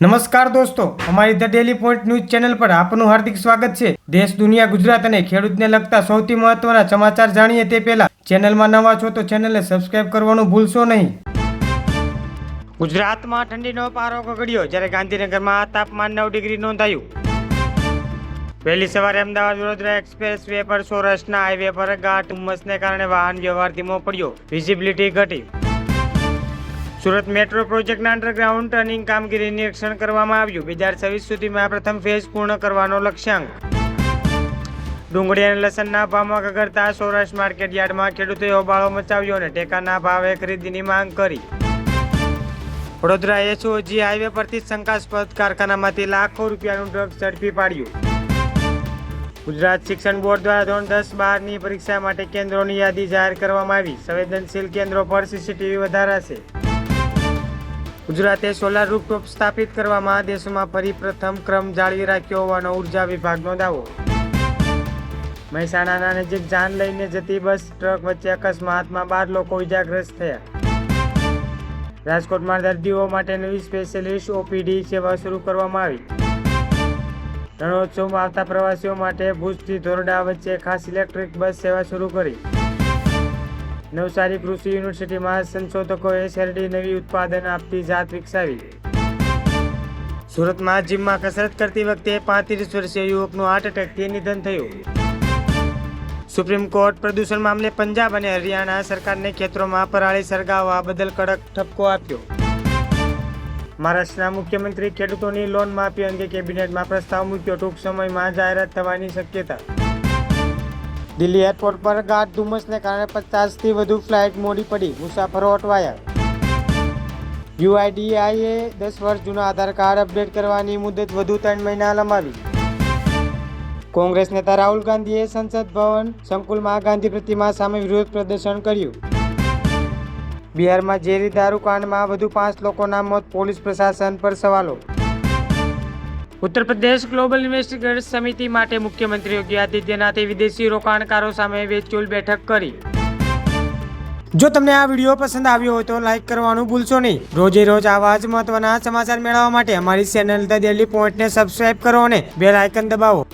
નમસ્કાર દોસ્તો, અમારી the daily point news channel પર આપનું હાર્દિક સ્વાગત છે. દેશ, દુનિયા, ગુજરાત અને ખેડૂતને લગતા સૌથી મહત્વના સમાચાર જાણીએ તે પહેલા ચેનલમાં નવા છો તો ચેનલને સબસ્ક્રાઇબ કરવાનું ભૂલશો નહીં. ગુજરાતમાં ઠંડીનો પારો ગગડ્યો જ્યારે ગાંધીનગરમાં તાપમાન નવ ડિગ્રી નોંધાયું. વહેલી સવારે અમદાવાદ વડોદરા એક્સપ્રેસ વે પર સૌરાષ્ટ્રના હાઈવે પર ગાઢ ઉમસને કારણે વાહન વ્યવહાર ધીમો પડ્યો વિઝિબિલિટી ઘટી. સુરત મેટ્રો પ્રોજેક્ટના અંડરગ્રાઉન્ડ ટર્નિંગ કામગીરી નિરીક્ષણ કરવામાં આવ્યું. બે હજાર છવ્વીસ સુધીમાં પ્રથમ ફેઝ પૂર્ણ કરવાનો લક્ષ્યાંક. ડુંગળી અને લસણના ભાવમાં ગગડતા સૌરાષ્ટ્ર માર્કેટ યાર્ડમાં ખેડૂતોએ હોબાળો મચાવ્યો અને ટેકાના ભાવે ખરીદીની માંગ કરી. વડોદરા એસઓજી હાઈવે પરથી શંકાસ્પદ કારખાનામાંથી લાખો રૂપિયાનું ડ્રગ ઝડપી પાડ્યું. ગુજરાત શિક્ષણ બોર્ડ દ્વારા ધોરણ દસ બારની પરીક્ષા માટે કેન્દ્રોની યાદી જાહેર કરવામાં આવી. સંવેદનશીલ કેન્દ્રો પર સીસીટીવી વધારાશે. ગુજરાતે સોલાર રૂપટોપ સ્થાપિત કરવામાં દેશમાં ફરી પ્રથમ ક્રમ જાળવી રાખ્યો હોવાનો ઊર્જા વિભાગનો દાવો. મહેસાણાના નજીક જાન લઈને જતી બસ, ટ્રક વચ્ચે અકસ્માતમાં બાર લોકો ઇજાગ્રસ્ત થયા. રાજકોટમાં દર્દીઓ માટે નવી સ્પેશિયલિસ્ટ ઓપીડી સેવા શરૂ કરવામાં આવી. રણોત્સવમાં આવતા પ્રવાસીઓ માટે ભુજથી ધોરડા વચ્ચે ખાસ ઇલેક્ટ્રિક બસ સેવા શરૂ કરી. નવસારી કૃષિ યુનિવર્સિટીમાં સંશોધકોએ શેરડી નવી ઉત્પાદન આપતી જાત વિકસાવી. સુરતમાં જીમમાં કસરત કરતી વખતે પાંત્રીસ વર્ષીય યુવકનું હાર્ટ એટેકથી નિધન થયું. સુપ્રીમ કોર્ટ પ્રદૂષણ મામલે પંજાબ અને હરિયાણા સરકારને ખેતરોમાં પરાળી સળગાવવા બદલ કડક ઠપકો આપ્યો. મહારાષ્ટ્રના મુખ્યમંત્રી ખેડૂતોની લોન માફી અંગે કેબિનેટમાં પ્રસ્તાવ મૂક્યો. ટૂંક સમયમાં જાહેરાત થવાની શક્યતા દિલ્હી એરપોર્ટ પર ગાઢ ધુમ્મસને કારણે પચાસથી વધુ ફ્લાઇટ મોડી પડી. મુસાફરો અટવાયા. યુઆઈડીઆઈએ દસ વર્ષ જૂના આધાર કાર્ડ અપડેટ કરવાની મુદત વધુ ત્રણ મહિના લંબાવી. કોંગ્રેસ નેતા રાહુલ ગાંધીએ સંસદ ભવન સંકુલમાં ગાંધી પ્રતિમા સામે વિરોધ પ્રદર્શન કર્યું. બિહારમાં ઝેરી દારૂ કાંડમાં વધુ પાંચ લોકોના મોત, પોલીસ પ્રશાસન પર સવાલો. ઉત્તર પ્રદેશ ગ્લોબલ ઇન્વેસ્ટિગેટ સમિતિ માટે મુખ્યમંત્રી યોગી આદિત્યનાથે વિદેશી રોકાણકારો સામે વેચુલ બેઠક કરી. જો તમને આ વીડિયો પસંદ આવ્યો હોય તો લાઇક કરવાનું ભૂલશો નહીં. રોજે રોજ આવા જ મહત્વના સમાચાર મેળવવા માટે અમારી ચેનલ ધ ડેલી પોઈન્ટને સબસ્ક્રાઇબ કરો અને બેલ આઇકન દબાવો.